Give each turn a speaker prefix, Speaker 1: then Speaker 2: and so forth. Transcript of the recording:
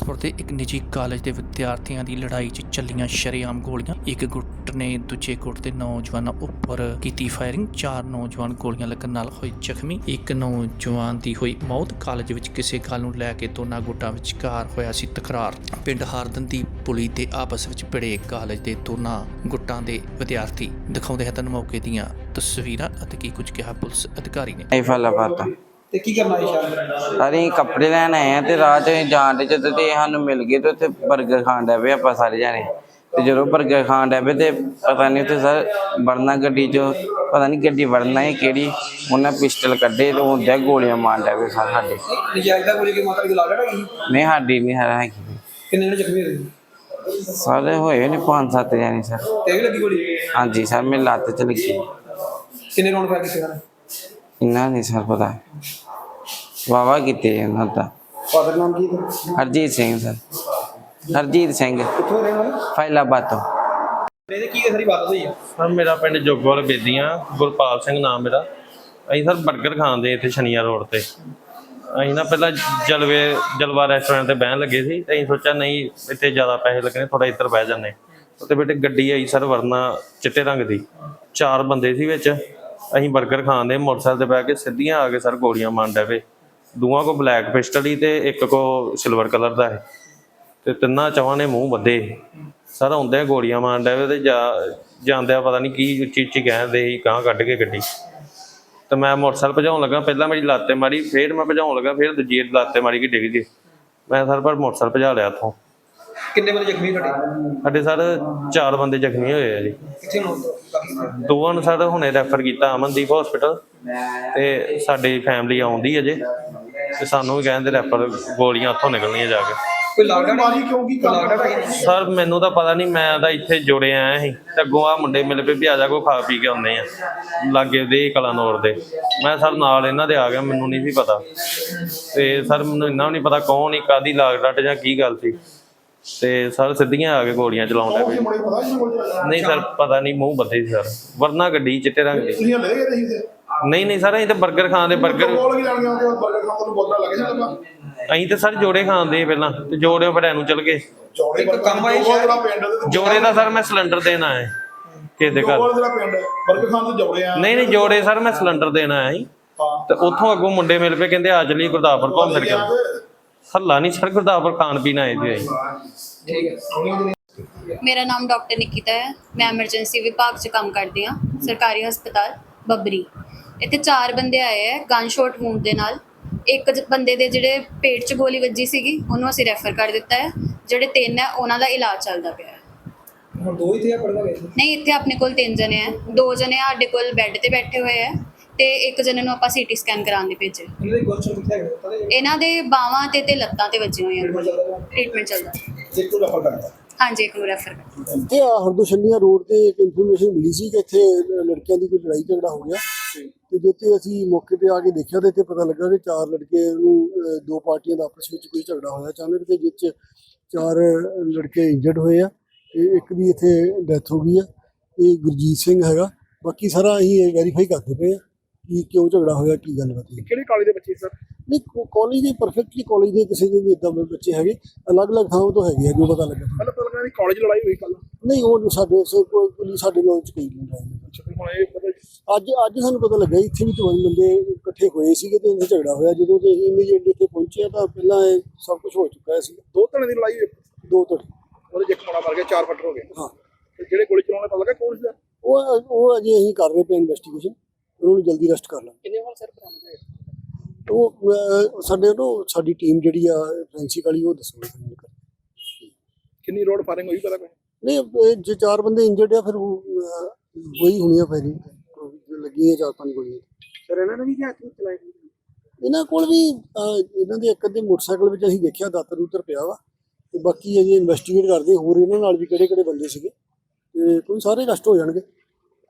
Speaker 1: ਗੁਰਦਾਸਪੁਰ ਦੇ ਇੱਕ ਨਿੱਜੀ ਕਾਲਜ ਦੇ ਵਿਦਿਆਰਥੀਆਂ ਦੀ ਲੜਾਈ 'ਚ ਚੱਲੀਆਂ ਸ਼ਰੇਆਮ ਗੋਲੀਆਂ। ਇੱਕ ਗੁੱਟ ਨੇ ਦੂਜੇ ਗੁੱਟ ਦੇ ਨੌਜਵਾਨਾਂ ਉੱਪਰ ਕੀਤੀ ਫਾਇਰਿੰਗ ਚਾਰ ਨੌਜਵਾਨ ਗੋਲੀਆਂ ਲੱਗਣ ਨਾਲ ਹੋਏ ਜ਼ਖਮੀ। ਇੱਕ ਨੌਜਵਾਨ ਦੀ ਹੋਈ ਮੌਤ। ਕਾਲਜ ਵਿੱਚ ਕਿਸੇ ਗੱਲ ਨੂੰ ਲੈ ਕੇ ਦੋਨਾਂ ਗੁੱਟਾਂ ਵਿਚਕਾਰ ਹੋਇਆ ਸੀ ਤਕਰਾਰ। ਪਿੰਡ ਹਾਰਦਨ ਦੀ ਪੁਲੀ ਤੇ ਆਪਸ ਵਿੱਚ ਭਿੜੇ ਕਾਲਜ ਦੇ ਦੋਨਾਂ ਗੁੱਟਾਂ ਦੇ ਵਿਦਿਆਰਥੀ। ਦਿਖਾਉਂਦੇ ਹਨ ਮੌਕੇ ਦੀਆਂ ਤਸਵੀਰਾਂ ਅਤੇ ਕੀ ਕੁਝ ਕਿਹਾ ਪੁਲਿਸ ਅਧਿਕਾਰੀ ਨੇ।
Speaker 2: ਨਹੀਂ ਫਲਾਫਾਤ
Speaker 3: ਤੇ ਕੀ ਕਰਨਾ ਸ਼ਾਮ
Speaker 2: ਅਸੀਂ ਕੱਪੜੇ ਲੈਣ ਆਏ ਆ ਤੇ ਰਾਹ 'ਚ ਜਾਣ ਦੇ ਜਦੋਂ ਤੇ ਸਾਨੂੰ ਮਿਲ ਗਏ ਤੇ ਉੱਥੇ 버ਗਰ ਖਾਣ ਡੈ ਪਏ ਆਪਾਂ ਸਾਰੇ ਜਾਣੇ। ਤੇ ਜਦੋਂ 버ਗਰ ਖਾਣ ਡੈ ਪਏ ਤੇ ਪਤਾ ਨਹੀਂ ਉੱਥੇ ਸਰ ਵੜਨਾ ਗੱਡੀ 'ਚ ਪਤਾ ਨਹੀਂ ਗੱਡੀ ਵੜਨਾ ਹੈ ਕਿਹੜੀ ਉਹਨਾਂ ਪਿਸਟਲ ਕੱਢੇ ਤੇ ਹੁੰਦਿਆ ਗੋਲੀਆਂ ਮਾਰ ਡੈ ਪਏ ਸਰ ਸਾਡੇ।
Speaker 3: ਨਜਾਇਜ਼ ਦਾ ਗੋਲੀ ਕੇ ਮਾਤਾ ਦੀ ਲਾਗ ਹੈਗੀ?
Speaker 2: ਨਹੀਂ ਸਾਡੀ ਨਹੀਂ ਹੈ ਹੈਗੀ।
Speaker 3: ਕਿੰਨੇ ਜ਼ਖਮੀ ਹੋਏ?
Speaker 2: ਸਾਰੇ ਹੋਏ ਨੇ ਪੰਜ ਸੱਤ ਜਾਣੇ ਸਰ।
Speaker 3: ਤੇ ਵੀ ਲੱਗੀ ਗੋਲੀ?
Speaker 2: ਹਾਂਜੀ ਸਰ ਮੇਰੀ ਲੱਤ 'ਚ ਲੱਗੀ।
Speaker 3: ਕਿੰਨੇ ਰੌਂਡ ਫਾਇਰ ਕੀਤੇ ਹਨ
Speaker 2: ਇੰਨਾ ਨਹੀਂ ਸਰ ਪਤਾ ਵਾਵਾ ਕੀਤੇ ਉਹਨਾਂ ਦਾ।
Speaker 3: ਫਾਦਰ ਨਾਮ ਕੀ ਹੈ?
Speaker 2: ਹਰਜੀਤ ਸਿੰਘ ਸਰ। ਹਰਜੀਤ ਸਿੰਘ।
Speaker 3: ਕਿੱਥੋਂ ਰਹਿਣ ਵਾਲੇ?
Speaker 2: ਫੈਲਾਬਾਦ ਤੋਂ।
Speaker 3: ਇਹਦੇ ਕੀ ਸਾਰੀ ਬਾਤ ਹੋਈ ਹੈ
Speaker 4: ਸਰ ਮੇਰਾ ਪਿੰਡ ਜੋਗਵਾਲ ਬੇਦੀਆਂ ਗੁਰਪਾਲ ਸਿੰਘ ਨਾਮ ਮੇਰਾ। ਅਸੀਂ ਸਰ 버ਗਰ ਖਾਂਦੇ ਇੱਥੇ ਸ਼ਨੀਆ ਰੋਡ ਤੇ। ਅਸੀਂ ਨਾ ਪਹਿਲਾਂ ਜਲਵੇ ਜਲਵਾ ਰੈਸਟੋਰੈਂਟ ਤੇ ਬਹਿਣ ਲੱਗੇ ਸੀ ਤੇ ਅਸੀਂ ਸੋਚਿਆ ਨਹੀਂ ਇੱਥੇ ਜ਼ਿਆਦਾ ਪੈਸੇ ਲੱਗਣੇ ਥੋੜਾ ਇੱਧਰ ਬਹਿ ਜਾਂਦੇ। ਉੱਤੇ ਬੇਟੇ ਗੱਡੀ ਆਈ ਸਰ ਵਰਨਾ ਚਿੱਟੇ ਰੰਗ ਦੀ। ਚਾਰ ਬੰਦੇ ਸੀ ਵਿੱਚ। ਅਸੀਂ 버ਗਰ ਖਾਂਦੇ ਮੋਟਰਸਾਈਕਲ ਤੇ ਬਹਿ ਕੇ ਸਿੱਧੀਆਂ ਆ ਕੇ ਸਰ ਗੋਲੀਆਂ ਮਾਰਨ ਡੈ ਪਏ। ਦੂਆਂ ਕੋ ਬਲੈਕ ਪਿਸਟਲ ਹੀ ਤੇ ਇੱਕ ਕੋ ਸਿਲਵਰ ਕਲਰ ਦਾ ਹੈ ਤੇ ਤਿੰਨਾਂ ਚਵਾਂ ਨੇ ਮੂੰਹ ਬੱਧੇ ਸਰ ਆਉਂਦੇ ਗੋਲੀਆਂ ਮਾਰਨ ਡਏ ਤੇ ਜਾ ਜਾਂਦਿਆਂ ਪਤਾ ਨਹੀਂ ਕੀ ਉੱਚੀ ਉੱਚੀ ਕਹਿੰਦੇ ਸੀ ਗਾਂ ਕੱਢ ਕੇ ਗੱਡੀ। ਤੇ ਮੈਂ ਮੋਟਰਸਾਈਕਲ ਭਜਾਉਣ ਲੱਗਾ, ਪਹਿਲਾਂ ਮੇਰੀ ਲੱਤ ਤੇ ਮਾਰੀ, ਫੇਰ ਮੈਂ ਭਜਾਉਣ ਲੱਗਾ, ਫੇਰ ਦੂਜੀ ਲੱਤ ਤੇ ਮਾਰੀ ਕਿ ਡਿੱਗ ਗਈ। ਮੈਂ ਸਰ ਪਰ ਮੋਟਰਸਾਈਕਲ ਭਜਾ ਲਿਆ ਇੱਥੋਂ।
Speaker 3: ਕਿੰਨੇ ਬੰਦੇ ਜ਼ਖਮੀ ਤੁਹਾਡੇ?
Speaker 4: ਸਾਡੇ ਸਰ ਚਾਰ ਬੰਦੇ ਜ਼ਖਮੀ ਹੋਏ ਆ ਜੀ।
Speaker 3: ਕਿੱਥੇ ਬਾਕੀ
Speaker 4: ਦੋਵਾਂ ਨੂੰ ਸਰ ਹੁਣੇ ਰੈਫਰ ਕੀਤਾ ਅਮਨਦੀਪ ਹਸਪੀਟਲ ਤੇ ਸਾਡੀ ਫੈਮਿਲੀ ਆਉਂਦੀ ਅਜੇ ਤੇ ਸਾਨੂੰ ਵੀ ਕਹਿੰਦੇ ਰੈਫਰ ਗੋਲੀਆਂ ਉੱਥੋਂ ਨਿਕਲਣੀਆਂ ਜਾ ਕੇ।
Speaker 3: ਕੋਈ ਲਾਗਡਾ ਮਾਰੀ ਕਿਉਂ? ਕੀ ਲਾਗਡਾ ਹੈ?
Speaker 4: ਸਰ ਮੈਨੂੰ ਤਾਂ ਪਤਾ ਨਹੀਂ ਮੈਂ ਤਾਂ ਇੱਥੇ ਜੁੜੇ ਆਇਆ ਸੀ। ਤੇ ਅੱਗੋਂ ਆ ਮੁੰਡੇ ਮਿਲ ਪਏ ਵੀ ਆ ਜਾ ਕੋ ਖਾ ਪੀ ਕੇ ਆਉਂਦੇ ਆ। ਲਾਗੇ ਦੇ ਕਲਾਨੌਰ ਦੇ। ਮੈਂ ਸਰ ਨਾਲ ਇਹਨਾਂ ਦੇ ਆ ਗਿਆ ਮੈਨੂੰ ਨਹੀਂ ਸੀ ਪਤਾ। ਤੇ ਸਰ ਮੈਨੂੰ ਇੰਨਾ ਵੀ ਨਹੀਂ ਪਤਾ ਕੌਣ ਹੀ ਕਾਦੀ ਲਾਗ ਡੱਟ ਜਾਂ ਕੀ ਗੱਲ ਸੀ। ਤੇ ਸਰ ਸਿੱਧੀਆਂ ਆ ਕੇ ਗੋਲੀਆਂ ਚਲਾਉਣ ਲੱਗ ਪਏ। ਨਹੀਂ ਸਰ ਪਤਾ ਨਹੀਂ ਮੂੰਹ ਬੱਦੇ ਸੀ ਸਰ। ਵਰਨਾ ਗੱਡੀ ਚਿੱਟੇ ਰੰਗ ਦੀ।
Speaker 5: ਤੁਸੀਂ ਹਲੇ ਗਏ ਨਹੀਂ ਸੀ
Speaker 4: ਨਹੀਂ ਨਹੀਂ ਸਰ ਅਸੀਂ ਤਾਂ 버ਗਰ ਖਾਂਦੇ 버ਗਰ
Speaker 5: ਬੋਲ ਕੀ ਲੈਣ ਗਿਆ ਬਰਗਰ ਖਾਣ ਤੋਂ ਬੋਤਲਾਂ ਲੱਗੇ ਸੀ ਲੱਗਾ
Speaker 4: ਅਸੀਂ ਤਾਂ ਸਰ ਜੋੜੇ ਖਾਂਦੇ ਪਹਿਲਾਂ ਤੇ ਜੋੜਿਓ ਫਿਰ ਐਨੂੰ ਚਲ ਗਏ।
Speaker 5: ਚੌੜੇ
Speaker 3: ਇੱਕ ਕੰਮ
Speaker 5: ਪਿੰਡ
Speaker 4: ਜੋੜੇ ਦਾ ਸਰ ਮੈਂ ਸਿਲੰਡਰ ਦੇਣ ਆਇਆ ਕਿਸੇ ਦੇ ਘਰ।
Speaker 5: ਜੋਗਵਾਲ ਜਿਹੜਾ ਪਿੰਡ ਬਰਗਰ ਖਾਣ ਤੋਂ ਜੋੜੇ ਆ।
Speaker 4: ਨਹੀਂ ਨਹੀਂ ਜੋੜੇ ਸਰ ਮੈਂ ਸਿਲੰਡਰ ਦੇਣ ਆਇਆ ਸੀ।
Speaker 5: ਹਾਂ।
Speaker 4: ਤੇ ਉੱਥੋਂ ਅੱਗੋਂ ਮੁੰਡੇ ਮਿਲ ਪਏ ਕਹਿੰਦੇ ਆ ਚਲੀ ਗੁਰਦਾਸਪੁਰ ਘੁੰਮ ਫਿਰ ਕੇ। ਹੱਲਾ ਨਹੀਂ ਸਰ ਗੁਰਦਾਸਪੁਰ ਖਾਣ ਪੀਣ ਆਏ
Speaker 3: ਹੈ
Speaker 6: ਮੇਰਾ ਨਾਮ ਡਾਕਟਰ ਨਿਕਿਤਾ ਹੈ। ਮੈਂ ਐਮਰਜੈਂਸੀ ਵਿਭਾਗ 'ਚ ਕੰਮ ਕਰਦੀ ਹਾਂ ਸਰਕਾਰੀ ਹਸਪਤਾਲ ਬੱਬਰੀ। ਇੱਥੇ ਚਾਰ ਬੰਦੇ ਆਏ ਹੈ ਗਨ ਸ਼ਾਟ ਵੂੰਡ ਦੇ ਨਾਲ। ਇੱਕ ਜ- ਬੰਦੇ ਦੇ ਜਿਹੜੇ ਪੇਟ 'ਚ ਗੋਲੀ ਵੱਜੀ ਸੀਗੀ ਉਹਨੂੰ ਅਸੀਂ ਰੈਫਰ ਕਰ ਦਿੱਤਾ ਹੈ। ਜਿਹੜੇ ਤਿੰਨ ਹੈ ਉਹਨਾਂ ਦਾ ਇਲਾਜ ਚੱਲਦਾ ਪਿਆ ਹੈ।
Speaker 3: ਹੁਣ ਦੋ ਹੀ ਥੇ ਪੜਦਾ ਗਏ
Speaker 6: ਨਹੀਂ ਇੱਥੇ ਆਪਣੇ ਕੋਲ ਤਿੰਨ ਜਣੇ ਹੈ। ਦੋ ਜਣੇ ਸਾਡੇ ਕੋਲ ਬੈੱਡ ਤੇ ਬੈਠੇ ਹੋਏ ਹੈ। ਤੇ ਇੱਕ ਜਣੇ ਨੂੰ ਆਪਾਂ ਸੀਟੀ ਸਕੈਨ ਕਰਾਉਣ ਦੇ ਭੇਜੇ
Speaker 3: ਇਹਨਾਂ ਦੇ ਕੁਐਸਚਨ ਕਿੱਥੇ ਹੈਗੇ ਪਤਾ ਨਹੀਂ
Speaker 6: ਇਹਨਾਂ ਦੇ ਬਾਹਾਂ ਤੇ ਤੇ ਲੱਤਾਂ ਤੇ ਵੱਜੀਆਂ ਹੋਈਆਂ ਟ੍ਰੀਟਮੈਂਟ ਚੱਲਦਾ
Speaker 5: ਰਫਾ ਕਰਦਾ
Speaker 6: ਹਾਂਜੀ ਇੱਕ ਨੂੰ ਰੈਫਰ ਕਰ
Speaker 7: ਇੱਥੇ ਹਰਦੋਸ਼ਲੀਆਂ ਰੋਡ ਤੇ ਇੱਕ ਇਨਫੋਰਮੇਸ਼ਨ ਮਿਲੀ ਸੀ ਕਿ ਇੱਥੇ ਲੜਕਿਆਂ ਦੀ ਕੋਈ ਲੜਾਈ ਝਗੜਾ ਹੋ ਗਿਆ। ਤੇ ਜਿੱਥੇ ਅਸੀਂ ਮੌਕੇ ਤੇ ਆ ਕੇ ਦੇਖਿਆ ਤੇ ਇੱਥੇ ਪਤਾ ਲੱਗਾ ਕਿ ਚਾਰ ਲੜਕੇ ਨੂੰ ਅਹ, ਦੋ ਪਾਰਟੀਆਂ ਦਾ ਆਪਸ ਵਿੱਚ ਕੋਈ ਝਗੜਾ ਹੋਇਆ। ਅਚਾਨਕ ਤੇ ਜਿਸ 'ਚ ਚਾਰ ਲੜਕੇ ਇੰਜਰਡ ਹੋਏ ਆ ਤੇ ਇੱਕ ਦੀ ਇੱਥੇ ਡੈਥ ਹੋ ਗਈ ਆ। ਇਹ ਗੁਰਜੀਤ ਸਿੰਘ ਹੈਗਾ। ਬਾਕੀ ਸਾਰਾ ਅਸੀਂ ਵੈਰੀਫਾਈ ਕਰਦੇ ਪਏ ਆ। ਕਿ ਕਿਉਂ ਝਗੜਾ ਹੋਇਆ ਕੀ ਗੱਲ ਬਾਤ ਹੈ
Speaker 5: ਕਿਹੜੇ ਕਾਲਜ ਦੇ ਬੱਚੇ ਸਰ?
Speaker 7: ਨਹੀਂ ਕਾਲਜ ਦੇ ਪਰਫੈਕਟਲੀ ਕਾਲਜ ਦੇ ਕਿਸੇ ਦੇ ਵੀ ਇਦਾਂ ਦੇ ਬੱਚੇ ਹੈਗੇ ਅਲੱਗ-ਅਲੱਗ ਥਾਵਾਂ ਤੋਂ ਹੈਗੇ ਆ ਜੋ ਪਤਾ ਲੱਗਾ।
Speaker 5: ਪਹਿਲਾਂ ਪਤਾ ਲੱਗਾ ਕਿ ਕਾਲਜ ਲੜਾਈ ਹੋਈ ਕੱਲ
Speaker 7: ਨਹੀਂ ਉਹ ਜੋ ਸਾਡੇ ਸੇ ਕੋਈ ਸਾਡੇ ਨਾਲ ਚ ਕੋਈ ਨਹੀਂ
Speaker 5: ਪਤਾ
Speaker 7: ਅੱਜ ਅੱਜ ਸਾਨੂੰ ਪਤਾ ਲੱਗਾ ਇੱਥੇ ਵੀ ਚੌਵੀ ਬੰਦੇ ਇਕੱਠੇ ਹੋਏ ਸੀਗੇ ਤੇ ਇਹਨਾਂ ਝਗੜਾ ਹੋਇਆ। ਜਦੋਂ ਤੇ ਇਮੀਡੀਏਟਲੀ ਇੱਥੇ ਪਹੁੰਚੇ ਤਾਂ ਪਹਿਲਾਂ ਇਹ ਸਭ ਕੁਝ ਹੋ ਚੁੱਕਾ ਸੀ।
Speaker 5: ਦੋ ਧੜੇ ਦੀ ਲੜਾਈ ਹੋਈ?
Speaker 7: ਦੋ ਧੜੇ।
Speaker 5: ਉਹਦੇ ਇੱਕ ਮੁੰਡਾ ਮਰ ਗਿਆ ਚਾਰ ਫੱਟਰ ਹੋ ਗਏ।
Speaker 7: ਹਾਂ।
Speaker 5: ਤੇ ਜਿਹੜੇ ਗੋਲੀ ਚਲਾਉਣ ਪਤਾ ਲੱਗਾ ਕੌਣ ਸੀ
Speaker 7: ਉਹ ਉਹ ਅਜੇ ਅਸੀਂ ਕਰ ਰਹੇ ਪਏ ਇਨਵੈਸਟੀਗੇਸ਼ਨ ਉਹਨਾਂ ਨੂੰ ਜਲਦੀ ਅਰੈਸਟ ਕਰ ਲਾਂਗੇ।
Speaker 3: ਕਿੰਨੇ ਵਾਰ ਸਰ ਬਰਾਮਦ ਹੋਏ
Speaker 7: ਉਹ ਸਾਡੇ ਨੂੰ ਸਾਡੀ ਟੀਮ ਜਿਹੜੀ ਆ ਫੈਂਸੀ ਵਾਲੀ ਉਹ ਦੱਸੋਗੇ
Speaker 5: ਕਿੰਨੀ ਰੋਡ ਫਾਇਰਿੰਗ ਹੋਈ ਪਤਾ ਕੋਈ?
Speaker 7: ਨਹੀਂ ਜੇ ਚਾਰ ਬੰਦੇ ਇੰਜਰਡ ਆ ਫਿਰ ਉਹ, ਹੋਈ ਹੋਣੀ ਆ ਫਾਇਰਿੰਗ ਲੱਗੀਆਂ ਚਾਰ ਪੰਜ ਗੋਲੀਆਂ।
Speaker 5: ਸਰ ਇਹਨਾਂ ਨੇ ਵੀ ਕਿ ਹੱਥ ਚਲਾਏ
Speaker 7: ਇਹਨਾਂ ਕੋਲ ਵੀ ਇਹਨਾਂ ਦੇ ਇੱਕ ਅੱਧੇ ਮੋਟਰਸਾਈਕਲ ਵਿੱਚ ਅਸੀਂ ਦੇਖਿਆ ਦਾਤਰ ਉਤਰ ਪਿਆ ਵਾ। ਤੇ ਬਾਕੀ ਅਜੇ ਇਨਵੈਸਟੀਗੇਟ ਕਰਦੇ ਹੋਰ ਇਹਨਾਂ ਨਾਲ ਵੀ ਕਿਹੜੇ ਕਿਹੜੇ ਬੰਦੇ ਸੀਗੇ। ਤੇ ਕੋਈ ਸਾਰੇ ਅਰੈਸਟ ਹੋ ਜਾਣਗੇ।